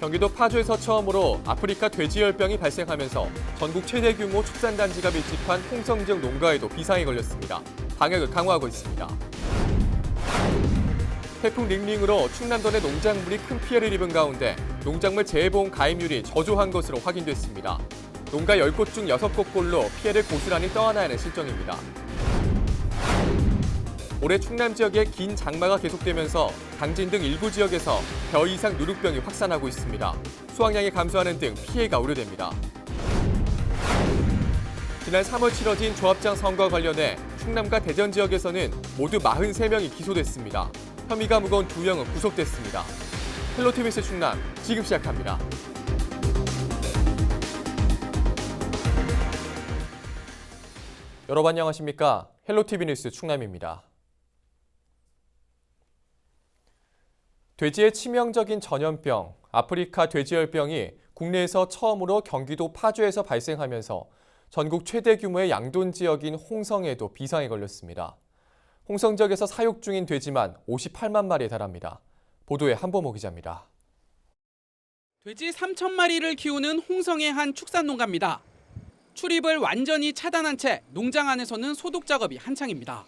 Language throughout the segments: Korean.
경기도 파주에서 처음으로 아프리카 돼지열병이 발생하면서 전국 최대 규모 축산단지가 밀집한 홍성 지역 농가에도 비상이 걸렸습니다. 방역을 강화하고 있습니다. 태풍 링링으로 충남도 내 농작물이 큰 피해를 입은 가운데 농작물 재해보험 가입률이 저조한 것으로 확인됐습니다. 농가 10곳 중 6곳꼴로 피해를 고스란히 떠안아야 하는 실정입니다. 올해 충남 지역에 긴 장마가 계속되면서 강진 등 일부 지역에서 벼 이상 누룩병이 확산하고 있습니다. 수확량이 감소하는 등 피해가 우려됩니다. 지난 3월 치러진 조합장 선거와 관련해 충남과 대전 지역에서는 모두 43명이 기소됐습니다. 혐의가 무거운 두 명은 구속됐습니다. 헬로티비스 충남 지금 시작합니다. 여러분 안녕하십니까? 헬로티비 뉴스 충남입니다. 돼지의 치명적인 전염병, 아프리카 돼지열병이 국내에서 처음으로 경기도 파주에서 발생하면서 전국 최대 규모의 양돈 지역인 홍성에도 비상이 걸렸습니다. 홍성 지역에서 사육 중인 돼지만 58만 마리에 달합니다. 보도에 한보모 기자입니다. 돼지 3천 마리를 키우는 홍성의 한 축산 농가입니다. 출입을 완전히 차단한 채 농장 안에서는 소독 작업이 한창입니다.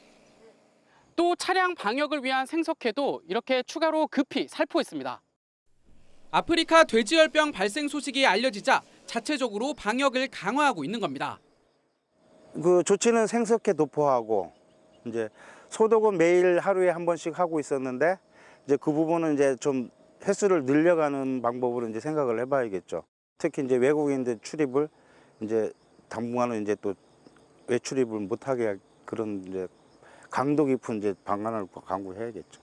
또 차량 방역을 위한 생석회도 이렇게 추가로 급히 살포했습니다. 아프리카 돼지열병 발생 소식이 알려지자 자체적으로 방역을 강화하고 있는 겁니다. 그 조치는 생석회 도포하고 이제 소독은 매일 하루에 한 번씩 하고 있었는데 이제 그 부분은 이제 좀 횟수를 늘려가는 방법으로 이제 생각을 해봐야겠죠. 특히 이제 외국인들 출입을 이제 당분간은 이제 또 외출입을 못하게 그런 이제 강도 깊은 이제 방안을 강구해야겠죠.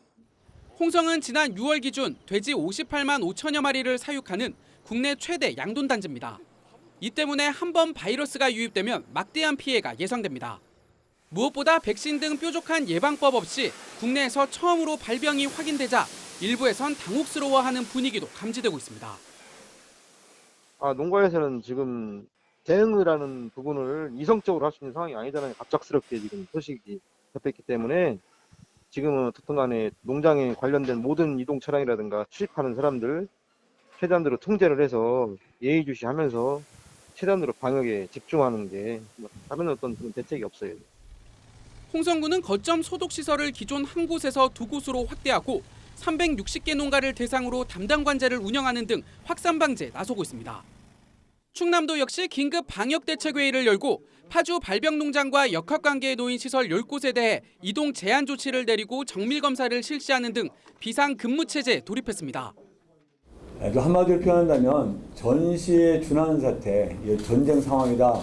홍성은 지난 6월 기준 돼지 58만 5천여 마리를 사육하는 국내 최대 양돈 단지입니다. 이 때문에 한 번 바이러스가 유입되면 막대한 피해가 예상됩니다. 무엇보다 백신 등 뾰족한 예방법 없이 국내에서 처음으로 발병이 확인되자 일부에선 당혹스러워하는 분위기도 감지되고 있습니다. 아, 농가에서는 지금 대응이라는 부분을 이성적으로 할 수 있는 상황이 아니잖아요. 갑작스럽게 지금 소식이 접했기 때문에 지금은 어떻든 간에 농장에 관련된 모든 이동 차량이라든가 출입하는 사람들 최단으로 통제를 해서 예의주시하면서 최단으로 방역에 집중하는 게뭐 다른 어떤 대책이 없어요. 홍성군은 거점 소독 시설을 기존 한 곳에서 두 곳으로 확대하고 360개 농가를 대상으로 담당 관제를 운영하는 등 확산 방지에 나서고 있습니다. 충남도 역시 긴급 방역 대책 회의를 열고 파주 발병 농장과 역학 관계에 놓인 시설 10곳에 대해 이동 제한 조치를 내리고 정밀 검사를 실시하는 등 비상 근무 체제에 돌입했습니다. 또 한마디로 표현한다면 전시에 준하는 사태, 전쟁 상황이다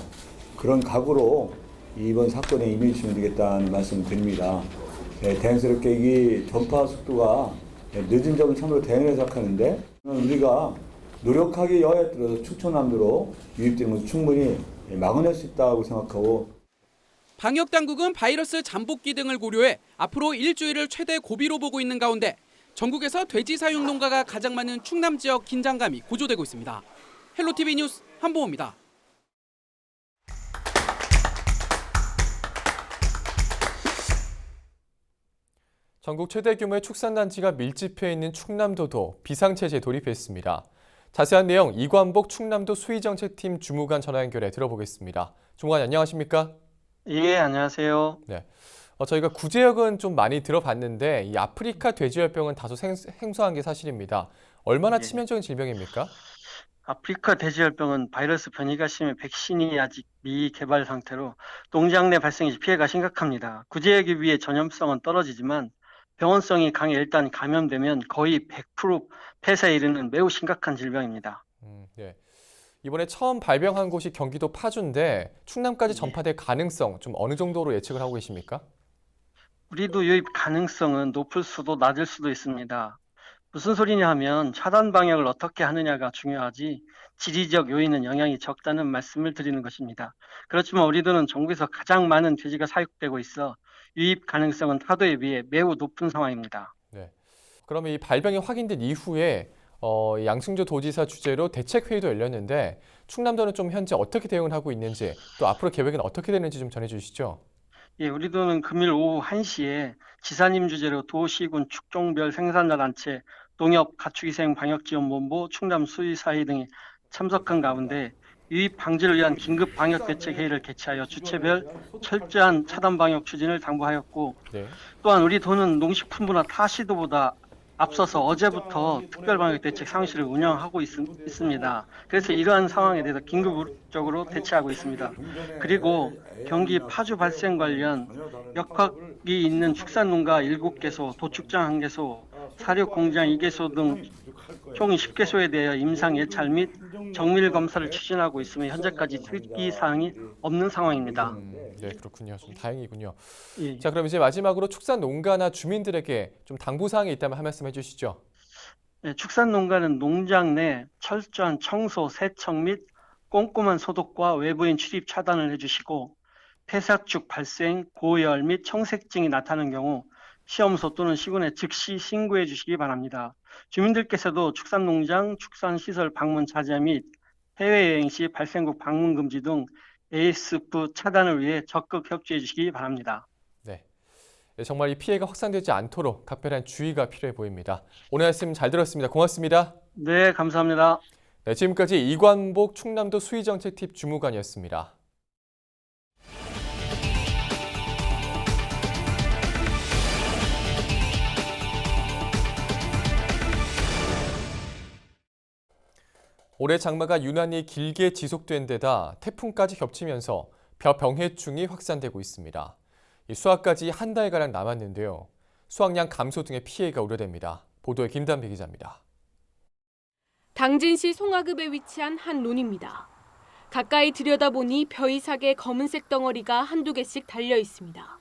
그런 각오로 이번 사건에 임해주시면 되겠다는 말씀 드립니다. 예, 다행스럽게 이 전파 속도가 예, 늦은 점을 참으로 대응해 생각하는데 우리가 노력하게 여하에 따라서 충청남도로 유입되는 것을 충분히 예, 막아낼 수 있다고 생각하고 방역 당국은 바이러스 잠복기 등을 고려해 앞으로 일주일을 최대 고비로 보고 있는 가운데 전국에서 돼지 사육 농가가 가장 많은 충남 지역 긴장감이 고조되고 있습니다. 헬로티비 뉴스 한보호입니다. 전국 최대 규모의 축산단지가 밀집해 있는 충남도도 비상체제에 돌입했습니다. 자세한 내용 이관복 충남도 수의정책팀 주무관 전화 연결해 들어보겠습니다. 주무관 안녕하십니까? 예, 안녕하세요. 어, 저희가 구제역은 좀 많이 들어봤는데 이 아프리카 돼지열병은 다소 생, 생소한 게 사실입니다. 얼마나 예. 치명적인 질병입니까? 아프리카 돼지열병은 바이러스 변이가 심해 백신이 아직 미개발 상태로 농장 내 발생 시 피해가 심각합니다. 구제하기 위해 전염성은 떨어지지만 병원성이 강해 일단 감염되면 거의 100% 폐사에 이르는 매우 심각한 질병입니다. 음, 예. 이번에 처음 발병한 곳이 경기도 파주인데 충남까지 예. 전파될 가능성 좀 어느 정도로 예측을 하고 계십니까? 우리도 유입 가능성은 높을 수도 낮을 수도 있습니다. 무슨 소리냐 하면 차단 방역을 어떻게 하느냐가 중요하지 지리적 요인은 영향이 적다는 말씀을 드리는 것입니다. 그렇지만 우리들은 전국에서 가장 많은 돼지가 사육되고 있어 유입 가능성은 타도에 비해 매우 높은 상황입니다. 그러면 이 발병이 확인된 이후에 어, 양승조 도지사 주재로 대책 회의도 열렸는데 충남도는 좀 현재 어떻게 대응을 하고 있는지 또 앞으로 계획은 어떻게 되는지 좀 전해주시죠. 예, 우리도는 금일 오후 1시에 지사님 주재로 도시군 축종별 생산자 단체 농협 가축위생 방역지원본부 충남 수의사회 등이 참석한 가운데 유입 방지를 위한 긴급 방역 대책 회의를 개최하여 주체별 철저한 차단 방역 추진을 당부하였고 네. 또한 우리 도는 농식품부나 타 시도보다 앞서서 어제부터 특별 방역 대책 상실을 운영하고 있, 있습니다. 그래서 이러한 상황에 대해서 긴급적으로 대처하고 있습니다. 그리고 경기 파주 발생 관련 역학이 있는 축산농가 7개소, 도축장 1개소, 사료 공장 2개소 등 총 10개소에 대하여 임상 예찰 및 정밀 검사를 추진하고 있으며 현재까지 특이 사항이 없는 상황입니다. 음, 네, 그렇군요. 좀 다행이군요. 예. 자, 그럼 이제 마지막으로 축산 농가나 주민들에게 좀 당부 사항이 있다면 한 말씀 해주시죠. 네, 축산 농가는 농장 내 철저한 청소, 세척 및 꼼꼼한 소독과 외부인 출입 차단을 해주시고 폐삭축 발생, 고열 및 청색증이 나타나는 경우 시험소 또는 시군에 즉시 신고해 주시기 바랍니다. 주민들께서도 축산농장, 축산시설 방문 자제 및 해외여행 시 발생국 방문 금지 등 ASF 차단을 위해 적극 협조해 주시기 바랍니다. 네. 네, 정말 이 피해가 확산되지 않도록 각별한 주의가 필요해 보입니다. 오늘 말씀 잘 들었습니다. 고맙습니다. 네, 감사합니다. 네, 지금까지 이관복 충남도 수의정책팀 주무관이었습니다. 올해 장마가 유난히 길게 지속된 데다 태풍까지 겹치면서 벼병해충이 확산되고 있습니다. 이 수확까지 한 달가량 남았는데요. 수확량 감소 등의 피해가 우려됩니다. 보도에 김단비 기자입니다. 당진시 송화급에 위치한 한 논입니다. 가까이 들여다보니 벼이삭에 검은색 덩어리가 한두 개씩 달려 있습니다.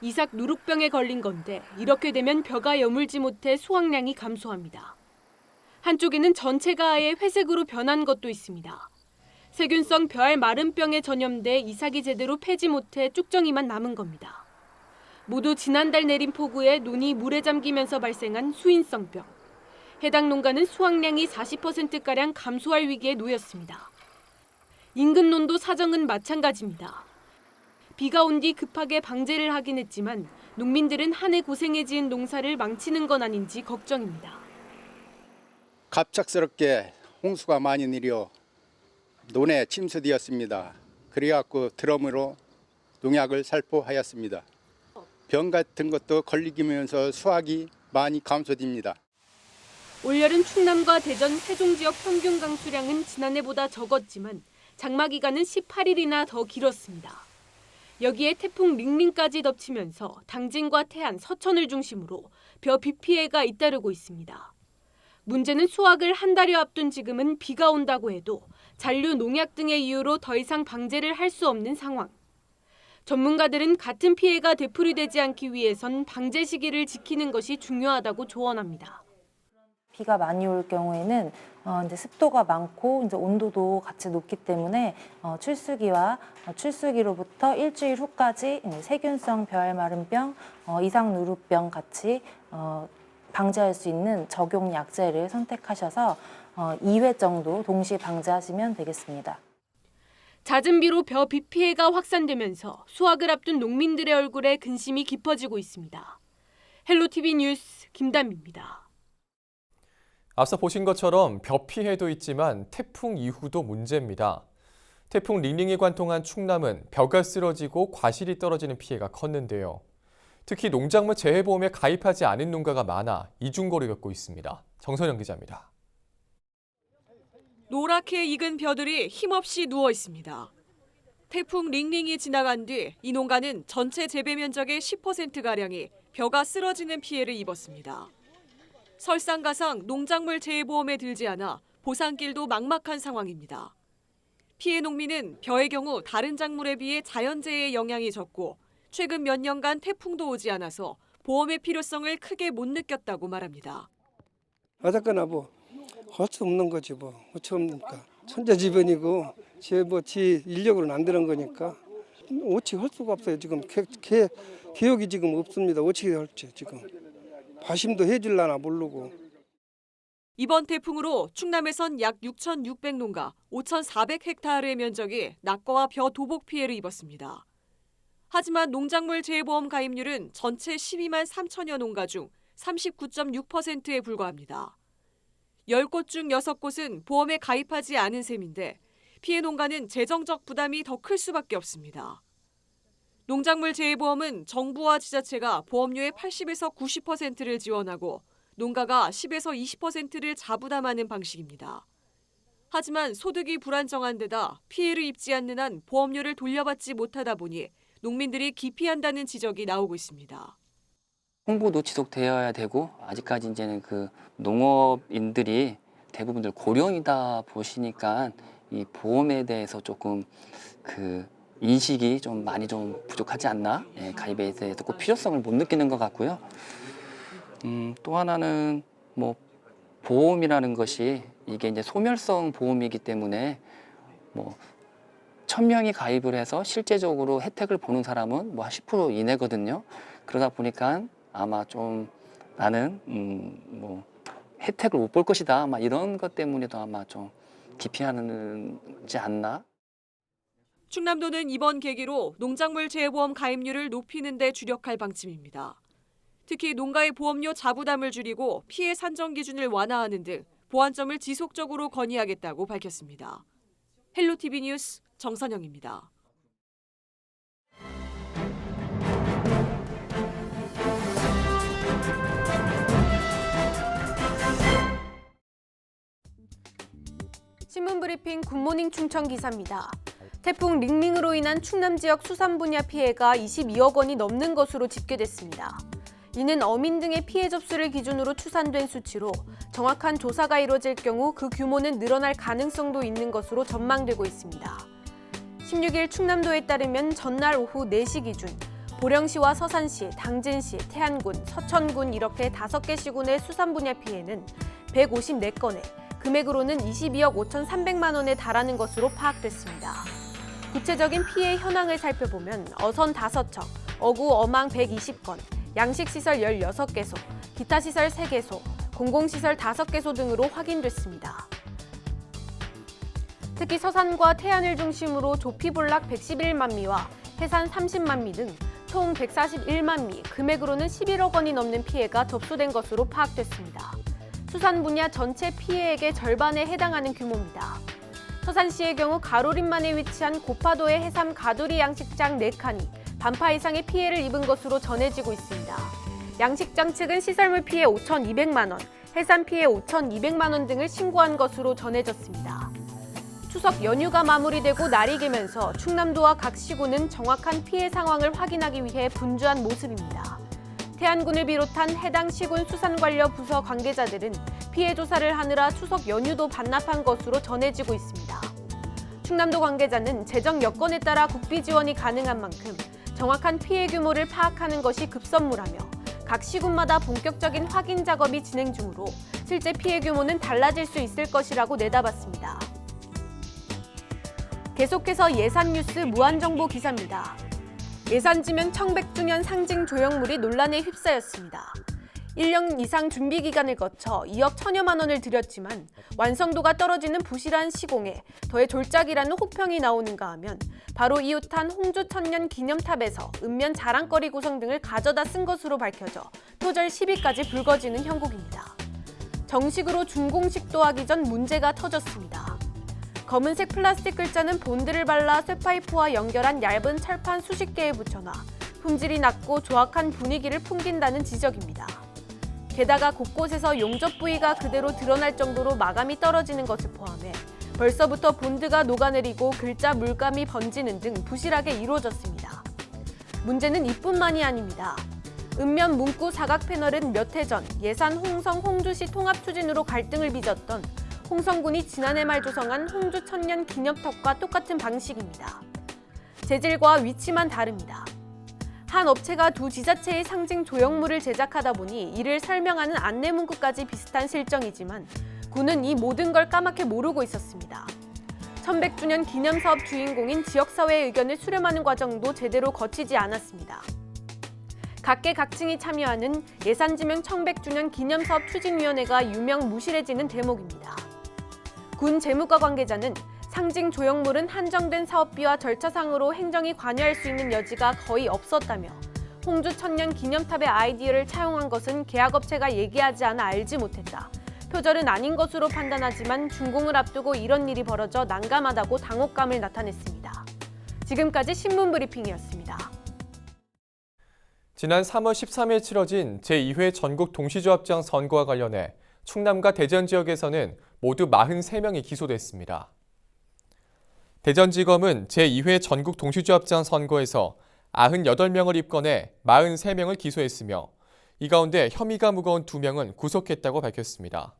이삭 누룩병에 걸린 건데 이렇게 되면 벼가 여물지 못해 수확량이 감소합니다. 한쪽에는 전체가 아예 회색으로 변한 것도 있습니다. 세균성 벼알 마른병에 전염돼 이삭이 제대로 패지 못해 쭉정이만 남은 겁니다. 모두 지난달 내린 폭우에 논이 물에 잠기면서 발생한 수인성병. 해당 농가는 수확량이 40%가량 감소할 위기에 놓였습니다. 인근 논도 사정은 마찬가지입니다. 비가 온 뒤 급하게 방제를 하긴 했지만 농민들은 한 해 고생해 지은 농사를 망치는 건 아닌지 걱정입니다. 갑작스럽게 홍수가 많이 내려 논에 침수되었습니다. 그래갖고 드럼으로 농약을 살포하였습니다. 병 같은 것도 걸리면서 수확이 많이 감소됩니다. 올여름 충남과 대전, 세종 지역 평균 강수량은 지난해보다 적었지만 장마 기간은 18일이나 더 길었습니다. 여기에 태풍 링링까지 덮치면서 당진과 태안, 서천을 중심으로 벼비 피해가 잇따르고 있습니다. 문제는 수확을 한 달여 앞둔 지금은 비가 온다고 해도 잔류 농약 등의 이유로 더 이상 방제를 할 수 없는 상황. 전문가들은 같은 피해가 되풀이되지 않기 위해선 방제 시기를 지키는 것이 중요하다고 조언합니다. 비가 많이 올 경우에는 어, 이제 습도가 많고 이제 온도도 같이 높기 때문에 어, 출수기와 어, 출수기로부터 일주일 후까지 세균성 벼알마른병, 어, 이상 누룩병 같이 어, 방지할 수 있는 적용 약제를 선택하셔서 어, 2회 정도 동시에 방지하시면 되겠습니다. 잦은 비로 벼비 피해가 확산되면서 수확을 앞둔 농민들의 얼굴에 근심이 깊어지고 있습니다. 헬로티비 뉴스 김담입니다. 앞서 보신 것처럼 벼 피해도 있지만 태풍 이후도 문제입니다. 태풍 링링이 관통한 충남은 벼가 쓰러지고 과실이 떨어지는 피해가 컸는데요. 특히 농작물 재해보험에 가입하지 않은 농가가 많아 이중고를 겪고 있습니다. 정선영 기자입니다. 노랗게 익은 벼들이 힘없이 누워 있습니다. 태풍 링링이 지나간 뒤 이 농가는 전체 재배 면적의 10%가량이 벼가 쓰러지는 피해를 입었습니다. 설상가상 농작물 재해보험에 들지 않아 보상길도 막막한 상황입니다. 피해 농민은 벼의 경우 다른 작물에 비해 자연재해의 영향이 적고 최근 몇 년간 태풍도 오지 않아서 보험의 필요성을 크게 못 느꼈다고 말합니다. 어쨌거나 뭐 할수 없는 거지 뭐. 어찌 없니까. 천재지변이고 제뭐지 인력으로는 안 되는 거니까. 어찌 할 수가 없어요 지금. 개, 개, 개혁이 지금 없습니다. 어떻게 할지 지금. 바심도 해줄라나 모르고. 이번 태풍으로 충남에선 약 6,600 농가 5,400 헥타르의 면적이 낙과와 벼 도복 피해를 입었습니다. 하지만 농작물 재해보험 가입률은 전체 12만 3천여 농가 중 39.6%에 불과합니다. 10곳 중 6곳은 보험에 가입하지 않은 셈인데 피해 농가는 재정적 부담이 더 클 수밖에 없습니다. 농작물 재해보험은 정부와 지자체가 보험료의 80에서 90%를 지원하고 농가가 10에서 20%를 자부담하는 방식입니다. 하지만 소득이 불안정한 데다 피해를 입지 않는 한 보험료를 돌려받지 못하다 보니 농민들이 기피한다는 지적이 나오고 있습니다. 홍보도 지속되어야 되고 아직까지 이제는 그 농업인들이 대부분들 고령이다 보시니까 이 보험에 대해서 조금 그 인식이 좀 많이 좀 부족하지 않나 예, 가입에 대해서 꼭 필요성을 못 느끼는 것 같고요. 음, 또 하나는 뭐 보험이라는 것이 이게 이제 소멸성 보험이기 때문에 뭐 천명이 가입을 해서 실제적으로 혜택을 보는 사람은 뭐한10% 이내거든요. 그러다 보니까 아마 좀 나는 음, 뭐 혜택을 못 볼 것이다. 아마 이런 것 때문에도 아마 좀 기피하는지 않나. 충남도는 이번 계기로 농작물 재해보험 가입률을 높이는 데 주력할 방침입니다. 특히 농가의 보험료 자부담을 줄이고 피해 산정 기준을 완화하는 등 보완점을 지속적으로 건의하겠다고 밝혔습니다. 헬로티비 뉴스 정선영입니다. 신문 브리핑 굿모닝 충청 기사입니다. 태풍 링링으로 인한 충남 지역 수산 분야 피해가 22억 원이 넘는 것으로 집계됐습니다. 이는 어민 등의 피해 접수를 기준으로 추산된 수치로 정확한 조사가 이뤄질 경우 그 규모는 늘어날 가능성도 있는 것으로 전망되고 있습니다. 16일 충남도에 따르면 전날 오후 4시 기준 보령시와 서산시, 당진시, 태안군, 서천군 이렇게 5개 시군의 수산 분야 피해는 154건에 금액으로는 22억 5,300만 원에 달하는 것으로 파악됐습니다. 구체적인 피해 현황을 살펴보면 어선 5척, 어구 어망 120건, 양식시설 16개소, 기타시설 3개소, 공공시설 5개소 등으로 확인됐습니다. 특히 서산과 태안을 중심으로 조피볼락 111만 미와 해산 30만 미 등 총 141만 미, 금액으로는 11억 원이 넘는 피해가 접수된 것으로 파악됐습니다. 수산 분야 전체 피해액의 절반에 해당하는 규모입니다. 서산시의 경우 가로림만에 위치한 고파도의 해삼 가두리 양식장 4칸이 반파 이상의 피해를 입은 것으로 전해지고 있습니다. 양식장 측은 시설물 피해 5,200만 원, 해산 피해 5,200만 원 등을 신고한 것으로 전해졌습니다. 추석 연휴가 마무리되고 날이 개면서 충남도와 각 시군은 정확한 피해 상황을 확인하기 위해 분주한 모습입니다. 태안군을 비롯한 해당 시군 수산관련 부서 관계자들은 피해 조사를 하느라 추석 연휴도 반납한 것으로 전해지고 있습니다. 충남도 관계자는 재정 여건에 따라 국비 지원이 가능한 만큼 정확한 피해 규모를 파악하는 것이 급선무라며 각 시군마다 본격적인 확인 작업이 진행 중으로 실제 피해 규모는 달라질 수 있을 것이라고 내다봤습니다. 계속해서 예산 뉴스 무한정보 기사입니다. 예산지명 1100주년 상징 조형물이 논란에 휩싸였습니다. 1년 이상 준비 기간을 거쳐 2억 천여만 원을 들였지만 완성도가 떨어지는 부실한 시공에 더해 졸작이라는 호평이 나오는가 하면 바로 이웃한 홍주 천년 기념탑에서 읍면 자랑거리 구성 등을 가져다 쓴 것으로 밝혀져 토절 시비까지 불거지는 형국입니다. 정식으로 준공식도 하기 전 문제가 터졌습니다. 검은색 플라스틱 글자는 본드를 발라 쇠파이프와 연결한 얇은 철판 수십 개에 붙여놔 품질이 낮고 조악한 분위기를 풍긴다는 지적입니다. 게다가 곳곳에서 용접 부위가 그대로 드러날 정도로 마감이 떨어지는 것을 포함해 벌써부터 본드가 녹아내리고 글자 물감이 번지는 등 부실하게 이루어졌습니다. 문제는 이뿐만이 아닙니다. 읍면 문구 사각 패널은 몇 해 전 예산 홍성 홍주시 통합 추진으로 갈등을 빚었던 홍성군이 지난해 말 조성한 홍주 천년 기념탑과 똑같은 방식입니다. 재질과 위치만 다릅니다. 한 업체가 두 지자체의 상징 조형물을 제작하다 보니 이를 설명하는 안내 문구까지 비슷한 실정이지만 군은 이 모든 걸 까맣게 모르고 있었습니다. 1100주년 기념 사업 주인공인 지역사회의 의견을 수렴하는 과정도 제대로 거치지 않았습니다. 각계각층이 참여하는 예산지명 1100주년 기념사업 추진위원회가 유명 무실해지는 대목입니다. 군 재무과 관계자는 상징 조형물은 한정된 사업비와 절차상으로 행정이 관여할 수 있는 여지가 거의 없었다며 홍주 천년 기념탑의 아이디어를 차용한 것은 계약업체가 얘기하지 않아 알지 못했다. 표절은 아닌 것으로 판단하지만 준공을 앞두고 이런 일이 벌어져 난감하다고 당혹감을 나타냈습니다. 지금까지 신문 브리핑이었습니다. 지난 3월 13일 치러진 제2회 전국 동시조합장 선거와 관련해 충남과 대전 지역에서는 모두 43명이 기소됐습니다. 대전지검은 제2회 전국 동시조합장 선거에서 98명을 입건해 43명을 기소했으며 이 가운데 혐의가 무거운 2명은 구속했다고 밝혔습니다.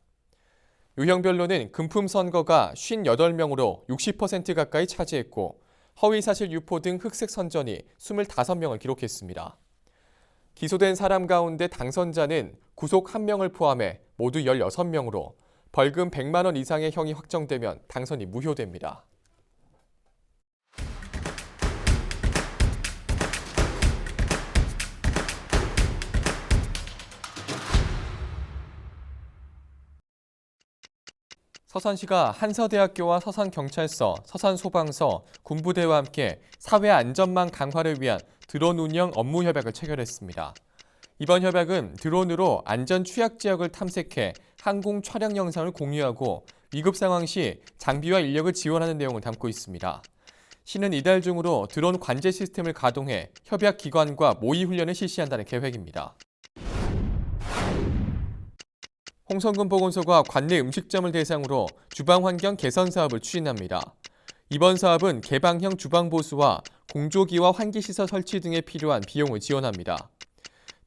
유형별로는 금품 선거가 58명으로 60% 가까이 차지했고 허위사실 유포 등 흑색 선전이 25명을 기록했습니다. 기소된 사람 가운데 당선자는 구속 1명을 포함해 모두 16명으로 벌금 100만 원 이상의 형이 확정되면 당선이 무효됩니다. 서산시가 한서대학교와 서산경찰서, 서산소방서, 군부대와 함께 사회 안전망 강화를 위한 드론 운영 업무 협약을 체결했습니다. 이번 협약은 드론으로 안전 취약 지역을 탐색해 항공 촬영 영상을 공유하고 위급 상황 시 장비와 인력을 지원하는 내용을 담고 있습니다. 시는 이달 중으로 드론 관제 시스템을 가동해 협약 기관과 모의 훈련을 실시한다는 계획입니다. 홍성군 보건소가 관내 음식점을 대상으로 주방 환경 개선 사업을 추진합니다. 이번 사업은 개방형 주방 보수와 공조기와 환기 시설 설치 등에 필요한 비용을 지원합니다.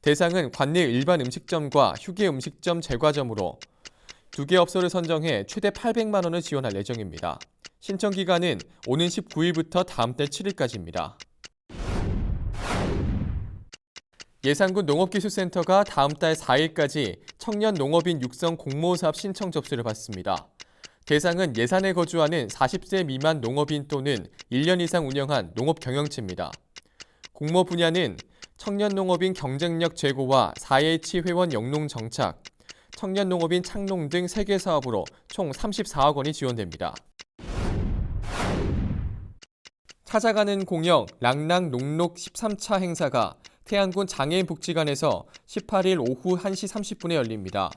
대상은 관내 일반 음식점과 휴게 음식점 제과점으로 두 개 업소를 선정해 최대 800만 원을 지원할 예정입니다. 신청 기간은 오는 19일부터 다음 달 7일까지입니다. 예산군 농업기술센터가 다음 달 4일까지 청년 농업인 육성 공모 사업 신청 접수를 받습니다. 대상은 예산에 거주하는 40세 미만 농업인 또는 1년 이상 운영한 농업 경영체입니다. 공모 분야는 청년 농업인 경쟁력 제고와 4H 회원 영농 정착, 청년 농업인 창농 등 3개 사업으로 총 34억 원이 지원됩니다. 찾아가는 공영 랑랑 농록 13차 행사가 태안군 장애인 복지관에서 18일 오후 1시 30분에 열립니다.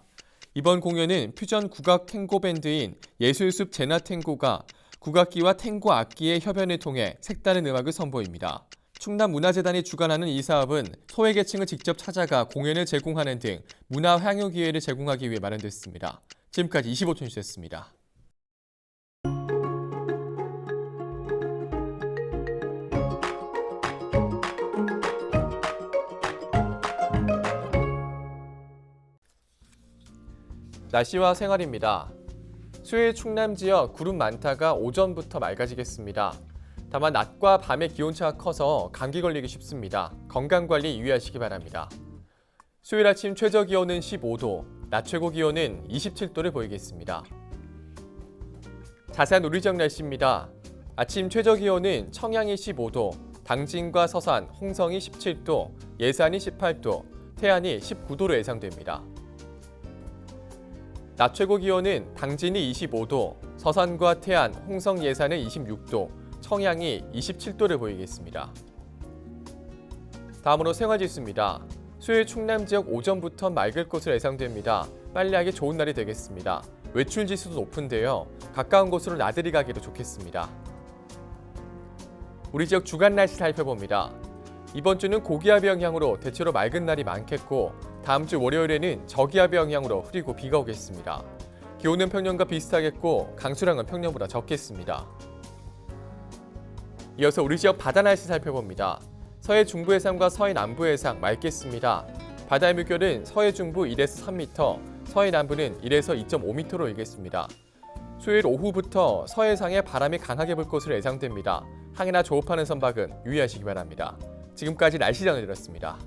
이번 공연은 퓨전 국악 탱고 밴드인 예술숲 제나 탱고가 국악기와 탱고 악기의 협연을 통해 색다른 음악을 선보입니다. 충남문화재단이 주관하는 이 사업은 소외계층을 직접 찾아가 공연을 제공하는 등 문화 향유 기회를 제공하기 위해 마련됐습니다. 지금까지 25초 뉴스였습니다. 날씨와 생활입니다. 수요일 충남 지역 구름 많다가 오전부터 맑아지겠습니다. 다만 낮과 밤의 기온차가 커서 감기 걸리기 쉽습니다. 건강관리 유의하시기 바랍니다. 수요일 아침 최저 기온은 15도, 낮 최고 기온은 27도를 보이겠습니다. 자세한 우리 지역 날씨입니다. 아침 최저 기온은 청양이 15도, 당진과 서산, 홍성이 17도, 예산이 18도, 태안이 19도로 예상됩니다. 낮 최고 기온은 당진이 25도, 서산과 태안, 홍성 예산은 26도, 청양이 27도를 보이겠습니다. 다음으로 생활지수입니다. 수요일 충남 지역 오전부터 맑을 것으로 예상됩니다. 빨래하기 좋은 날이 되겠습니다. 외출 지수도 높은데요. 가까운 곳으로 나들이 가기도 좋겠습니다. 우리 지역 주간 날씨 살펴봅니다. 이번 주는 고기압의 영향으로 대체로 맑은 날이 많겠고 다음 주 월요일에는 저기압의 영향으로 흐리고 비가 오겠습니다. 기온은 평년과 비슷하겠고 강수량은 평년보다 적겠습니다. 이어서 우리 지역 바다 날씨 살펴봅니다. 서해 중부 해상과 서해 남부 해상 맑겠습니다. 바다의 물결은 서해 중부 1에서 3m, 서해 남부는 1에서 2.5m로 일겠습니다. 수요일 오후부터 서해상에 바람이 강하게 불 것으로 예상됩니다. 항해나 조업하는 선박은 유의하시기 바랍니다. 지금까지 날씨 전해드렸습니다.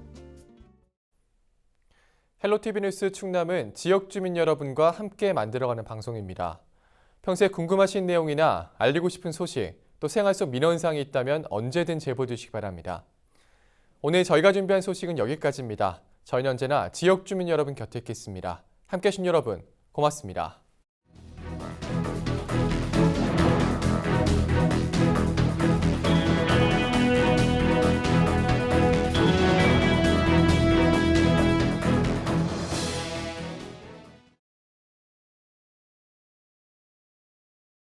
헬로티비 뉴스 충남은 지역 주민 여러분과 함께 만들어가는 방송입니다. 평소에 궁금하신 내용이나 알리고 싶은 소식, 또 생활 속 민원사항이 있다면 언제든 제보 주시기 바랍니다. 오늘 저희가 준비한 소식은 여기까지입니다. 저희는 언제나 지역 주민 여러분 곁에 있겠습니다. 함께 해주신 여러분 고맙습니다.